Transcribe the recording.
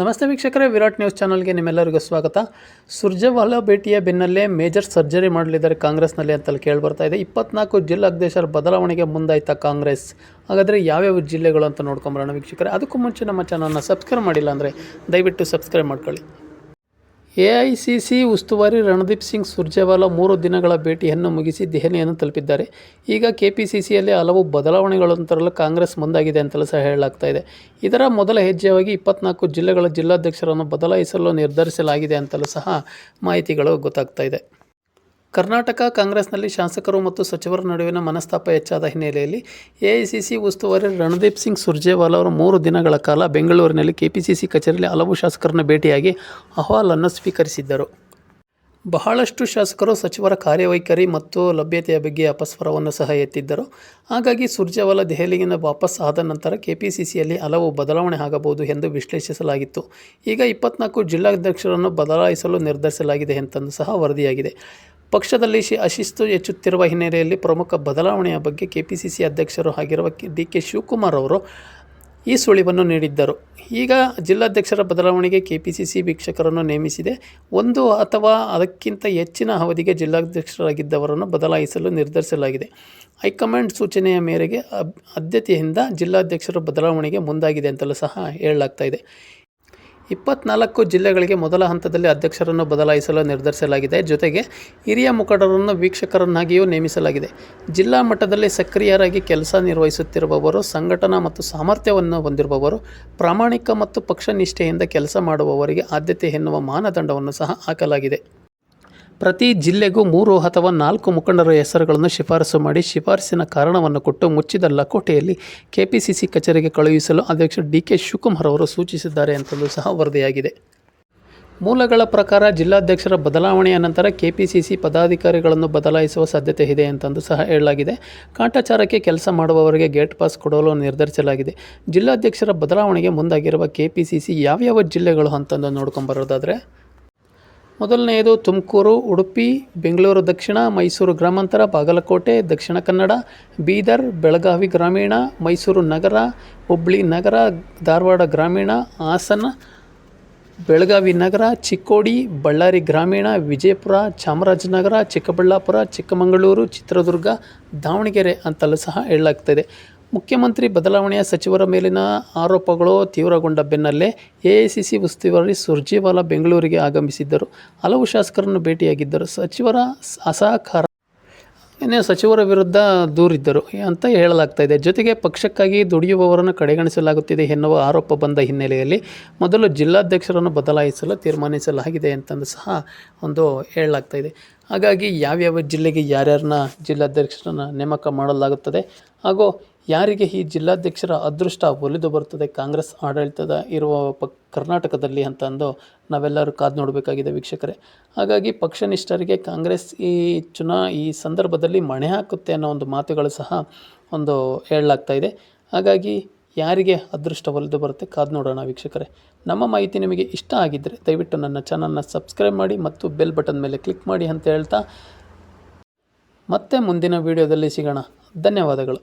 ನಮಸ್ತೆ ವೀಕ್ಷಕರೇ, ವಿರಾಟ್ ನ್ಯೂಸ್ ಚಾನಲ್ಗೆ ನಿಮ್ಮೆಲ್ಲರಿಗೂ ಸ್ವಾಗತ. ಸುರ್ಜೇವಾಲಾ ಭೇಟಿಯ ಬೆನ್ನಲ್ಲೇ ಮೇಜರ್ ಸರ್ಜರಿ ಮಾಡಲಿದ್ದಾರೆ ಕಾಂಗ್ರೆಸ್ನಲ್ಲಿ ಅಂತಲ್ಲಿ ಕೇಳಿಬರ್ತಾ ಇದೆ. ಇಪ್ಪತ್ನಾಲ್ಕು ಜಿಲ್ಲಾಧ್ಯಕ್ಷರ ಬದಲಾವಣೆಗೆ ಮುಂದಾಯ್ತಾ ಕಾಂಗ್ರೆಸ್. ಹಾಗಾದರೆ ಯಾವ್ಯಾವ ಜಿಲ್ಲೆಗಳು ಅಂತ ನೋಡ್ಕೊಂಬರೋಣ ವೀಕ್ಷಕರೇ. ಅದಕ್ಕೂ ಮುಂಚೆ ನಮ್ಮ ಚಾನಲ್ನ ಸಬ್ಸ್ಕ್ರೈಬ್ ಮಾಡಿಲ್ಲ ಅಂದರೆ ದಯವಿಟ್ಟು ಸಬ್ಸ್ಕ್ರೈಬ್ ಮಾಡ್ಕೊಳ್ಳಿ. ಎ ಐ ಸಿ ಸಿ ಉಸ್ತುವಾರಿ ರಣದೀಪ್ ಸಿಂಗ್ ಸುರ್ಜೇವಾಲಾ ಮೂರು ದಿನಗಳ ಭೇಟಿಯನ್ನು ಮುಗಿಸಿ ದೆಹಲಿಯನ್ನು ತಲುಪಿದ್ದಾರೆ. ಈಗ ಕೆ ಪಿ ಸಿ ಸಿಯಲ್ಲಿ ಹಲವು ಬದಲಾವಣೆಗಳನ್ನು ತರಲು ಕಾಂಗ್ರೆಸ್ ಮುಂದಾಗಿದೆ ಅಂತಲೂ ಸಹ ಹೇಳಲಾಗ್ತಾ ಇದೆ. ಇದರ ಮೊದಲ ಹೆಜ್ಜೆಯಾಗಿ ಇಪ್ಪತ್ನಾಲ್ಕು ಜಿಲ್ಲೆಗಳ ಜಿಲ್ಲಾಧ್ಯಕ್ಷರನ್ನು ಬದಲಾಯಿಸಲು ನಿರ್ಧರಿಸಲಾಗಿದೆ ಅಂತಲೂ ಸಹ ಮಾಹಿತಿಗಳು ಗೊತ್ತಾಗ್ತಾ ಇದೆ. ಕರ್ನಾಟಕ ಕಾಂಗ್ರೆಸ್ನಲ್ಲಿ ಶಾಸಕರು ಮತ್ತು ಸಚಿವರ ನಡುವಿನ ಮನಸ್ತಾಪ ಹೆಚ್ಚಾದ ಹಿನ್ನೆಲೆಯಲ್ಲಿ ಎಐಸಿಸಿ ಉಸ್ತುವಾರಿ ರಣದೀಪ್ ಸಿಂಗ್ ಸುರ್ಜೇವಾಲ ಅವರು ಮೂರು ದಿನಗಳ ಕಾಲ ಬೆಂಗಳೂರಿನಲ್ಲಿ ಕೆಪಿಸಿಸಿ ಕಚೇರಿಯಲ್ಲಿ ಹಲವು ಶಾಸಕರನ್ನು ಭೇಟಿಯಾಗಿ ಅಹವಾಲನ್ನು ಸ್ವೀಕರಿಸಿದ್ದರು. ಬಹಳಷ್ಟು ಶಾಸಕರು ಸಚಿವರ ಕಾರ್ಯವೈಖರಿ ಮತ್ತು ಲಭ್ಯತೆಯ ಬಗ್ಗೆ ಅಪಸ್ವರವನ್ನು ಸಹ ಎತ್ತಿದ್ದರು. ಹಾಗಾಗಿ ಸುರ್ಜೇವಾಲ ದೆಹಲಿಯಿಂದ ವಾಪಸ್ ಆದ ನಂತರ ಕೆಪಿಸಿಸಿಯಲ್ಲಿ ಹಲವು ಬದಲಾವಣೆ ಆಗಬಹುದು ಎಂದು ವಿಶ್ಲೇಷಿಸಲಾಗಿತ್ತು. ಈಗ ಇಪ್ಪತ್ನಾಲ್ಕು ಜಿಲ್ಲಾಧ್ಯಕ್ಷರನ್ನು ಬದಲಾಯಿಸಲು ನಿರ್ಧರಿಸಲಾಗಿದೆ ಅಂತಂದು ಸಹ ವರದಿಯಾಗಿದೆ. ಪಕ್ಷದಲ್ಲಿ ಅಶಿಸ್ತು ಹೆಚ್ಚುತ್ತಿರುವ ಹಿನ್ನೆಲೆಯಲ್ಲಿ ಪ್ರಮುಖ ಬದಲಾವಣೆಯ ಬಗ್ಗೆ ಕೆಪಿಸಿಸಿ ಅಧ್ಯಕ್ಷರು ಆಗಿರುವ ಡಿ ಕೆ ಶಿವಕುಮಾರ್ ಅವರು ಈ ಸುಳಿವನ್ನು ನೀಡಿದ್ದರು. ಈಗ ಜಿಲ್ಲಾಧ್ಯಕ್ಷರ ಬದಲಾವಣೆಗೆ ಕೆಪಿಸಿಸಿ ವೀಕ್ಷಕರನ್ನು ನೇಮಿಸಿದೆ. ಒಂದು ಅಥವಾ ಅದಕ್ಕಿಂತ ಹೆಚ್ಚಿನ ಅವಧಿಗೆ ಜಿಲ್ಲಾಧ್ಯಕ್ಷರಾಗಿದ್ದವರನ್ನು ಬದಲಾಯಿಸಲು ನಿರ್ಧರಿಸಲಾಗಿದೆ. ಹೈಕಮಾಂಡ್ ಸೂಚನೆಯ ಮೇರೆಗೆ ಆದ್ಯತೆಯಿಂದ ಜಿಲ್ಲಾಧ್ಯಕ್ಷರ ಬದಲಾವಣೆಗೆ ಮುಂದಾಗಿದೆ ಅಂತಲೂ ಸಹ ಹೇಳಲಾಗ್ತಾ ಇದೆ. ಇಪ್ಪತ್ನಾಲ್ಕು ಜಿಲ್ಲೆಗಳಿಗೆ ಮೊದಲ ಹಂತದಲ್ಲಿ ಅಧ್ಯಕ್ಷರನ್ನು ಬದಲಾಯಿಸಲು ನಿರ್ಧರಿಸಲಾಗಿದೆ. ಜೊತೆಗೆ ಹಿರಿಯ ಮುಖಂಡರನ್ನು ವೀಕ್ಷಕರನ್ನಾಗಿಯೂ ನೇಮಿಸಲಾಗಿದೆ. ಜಿಲ್ಲಾ ಮಟ್ಟದಲ್ಲಿ ಸಕ್ರಿಯರಾಗಿ ಕೆಲಸ ನಿರ್ವಹಿಸುತ್ತಿರುವವರು, ಸಂಘಟನಾ ಮತ್ತು ಸಾಮರ್ಥ್ಯವನ್ನು ಹೊಂದಿರುವವರು, ಪ್ರಾಮಾಣಿಕ ಮತ್ತು ಪಕ್ಷ ನಿಷ್ಠೆಯಿಂದ ಕೆಲಸ ಮಾಡುವವರಿಗೆ ಆದ್ಯತೆ ಎನ್ನುವ ಮಾನದಂಡವನ್ನು ಸಹ ಹಾಕಲಾಗಿದೆ. ಪ್ರತಿ ಜಿಲ್ಲೆಗೂ ಮೂರು ಅಥವಾ ನಾಲ್ಕು ಮುಖಂಡರ ಹೆಸರುಗಳನ್ನು ಶಿಫಾರಸು ಮಾಡಿ ಶಿಫಾರಸಿನ ಕಾರಣವನ್ನು ಕೊಟ್ಟು ಮುಚ್ಚಿದ ಲಕೋಟೆಯಲ್ಲಿ ಕೆಪಿಸಿಸಿ ಕಚೇರಿಗೆ ಕಳುಹಿಸಲು ಅಧ್ಯಕ್ಷ ಡಿ ಕೆ ಶಿವಕುಮಾರ್ ಅವರು ಸೂಚಿಸಿದ್ದಾರೆ ಅಂತಲೂ ಸಹ ವರದಿಯಾಗಿದೆ. ಮೂಲಗಳ ಪ್ರಕಾರ ಜಿಲ್ಲಾಧ್ಯಕ್ಷರ ಬದಲಾವಣೆಯ ನಂತರ ಕೆಪಿಸಿಸಿ ಪದಾಧಿಕಾರಿಗಳನ್ನು ಬದಲಾಯಿಸುವ ಸಾಧ್ಯತೆ ಇದೆ ಅಂತಂದು ಸಹ ಹೇಳಲಾಗಿದೆ. ಕಾಟಾಚಾರಕ್ಕೆ ಕೆಲಸ ಮಾಡುವವರಿಗೆ ಗೇಟ್ ಪಾಸ್ ಕೊಡಲು ನಿರ್ಧರಿಸಲಾಗಿದೆ. ಜಿಲ್ಲಾಧ್ಯಕ್ಷರ ಬದಲಾವಣೆಗೆ ಮುಂದಾಗಿರುವ ಕೆಪಿಸಿಸಿ ಯಾವ್ಯಾವ ಜಿಲ್ಲೆಗಳು ಅಂತಂದು ನೋಡ್ಕೊಂಬರೋದಾದರೆ ಮೊದಲನೆಯದು ತುಮಕೂರು, ಉಡುಪಿ, ಬೆಂಗಳೂರು ದಕ್ಷಿಣ, ಮೈಸೂರು ಗ್ರಾಮಾಂತರ, ಬಾಗಲಕೋಟೆ, ದಕ್ಷಿಣ ಕನ್ನಡ, ಬೀದರ್, ಬೆಳಗಾವಿ ಗ್ರಾಮೀಣ, ಮೈಸೂರು ನಗರ ಹುಬ್ಬಳ್ಳಿ ನಗರ, ಧಾರವಾಡ ಗ್ರಾಮೀಣ, ಹಾಸನ, ಬೆಳಗಾವಿ ನಗರ, ಚಿಕ್ಕೋಡಿ, ಬಳ್ಳಾರಿ ಗ್ರಾಮೀಣ, ವಿಜಯಪುರ, ಚಾಮರಾಜನಗರ, ಚಿಕ್ಕಬಳ್ಳಾಪುರ, ಚಿಕ್ಕಮಗಳೂರು, ಚಿತ್ರದುರ್ಗ, ದಾವಣಗೆರೆ ಅಂತಲೂ ಸಹ ಹೇಳಲಾಗ್ತದೆ. ಮುಖ್ಯಮಂತ್ರಿ ಬದಲಾವಣೆಯ ಸಚಿವರ ಮೇಲಿನ ಆರೋಪಗಳು ತೀವ್ರಗೊಂಡ ಬೆನ್ನಲ್ಲೇ ಎಐಸಿಸಿ ಉಸ್ತುವಾರಿ ಸುರ್ಜೇವಾಲಾ ಬೆಂಗಳೂರಿಗೆ ಆಗಮಿಸಿದ್ದರು. ಹಲವು ಶಾಸಕರನ್ನು ಭೇಟಿಯಾಗಿದ್ದರು. ಸಚಿವರ ಅಸಹಕಾರ ಸಚಿವರ ವಿರುದ್ಧ ದೂರಿದ್ದರು ಅಂತ ಹೇಳಲಾಗ್ತಾ ಇದೆ. ಜೊತೆಗೆ ಪಕ್ಷಕ್ಕಾಗಿ ದುಡಿಯುವವರನ್ನು ಕಡೆಗಣಿಸಲಾಗುತ್ತಿದೆ ಎನ್ನುವ ಆರೋಪ ಬಂದ ಹಿನ್ನೆಲೆಯಲ್ಲಿ ಮೊದಲು ಜಿಲ್ಲಾಧ್ಯಕ್ಷರನ್ನು ಬದಲಾಯಿಸಲು ತೀರ್ಮಾನಿಸಲಾಗಿದೆ ಅಂತಂದು ಸಹ ಒಂದು ಹೇಳಲಾಗ್ತಾ ಇದೆ. ಹಾಗಾಗಿ ಯಾವ್ಯಾವ ಜಿಲ್ಲೆಗೆ ಯಾರ್ಯಾರನ್ನ ಜಿಲ್ಲಾಧ್ಯಕ್ಷರನ್ನು ನೇಮಕ ಮಾಡಲಾಗುತ್ತದೆ ಹಾಗೂ ಯಾರಿಗೆ ಈ ಜಿಲ್ಲಾಧ್ಯಕ್ಷರ ಅದೃಷ್ಟ ಒಲಿದು ಬರ್ತದೆ ಕಾಂಗ್ರೆಸ್ ಆಡಳಿತದ ಇರುವ ಪ ಕರ್ನಾಟಕದಲ್ಲಿ ಅಂತಂದು ನಾವೆಲ್ಲರೂ ಕಾದು ನೋಡಬೇಕಾಗಿದೆ ವೀಕ್ಷಕರೇ. ಹಾಗಾಗಿ ಪಕ್ಷನಿಷ್ಠರಿಗೆ ಕಾಂಗ್ರೆಸ್ ಈ ಚುನಾ, ಈ ಸಂದರ್ಭದಲ್ಲಿ ಮಣೆ ಹಾಕುತ್ತೆ ಅನ್ನೋ ಒಂದು ಮಾತುಗಳು ಸಹ ಒಂದು ಹೇಳಲಾಗ್ತಾ ಇದೆ. ಹಾಗಾಗಿ ಯಾರಿಗೆ ಅದೃಷ್ಟ ಒಲಿದು ಬರುತ್ತೆ ಕಾದು ನೋಡೋಣ ವೀಕ್ಷಕರೇ. ನಮ್ಮ ಮಾಹಿತಿ ನಿಮಗೆ ಇಷ್ಟ ಆಗಿದ್ದರೆ ದಯವಿಟ್ಟು ನನ್ನ ಚಾನಲ್ನ ಸಬ್ಸ್ಕ್ರೈಬ್ ಮಾಡಿ ಮತ್ತು ಬೆಲ್ ಬಟನ್ ಮೇಲೆ ಕ್ಲಿಕ್ ಮಾಡಿ ಅಂತ ಹೇಳ್ತಾ ಮತ್ತೆ ಮುಂದಿನ ವಿಡಿಯೋದಲ್ಲಿ ಸಿಗೋಣ. ಧನ್ಯವಾದಗಳು.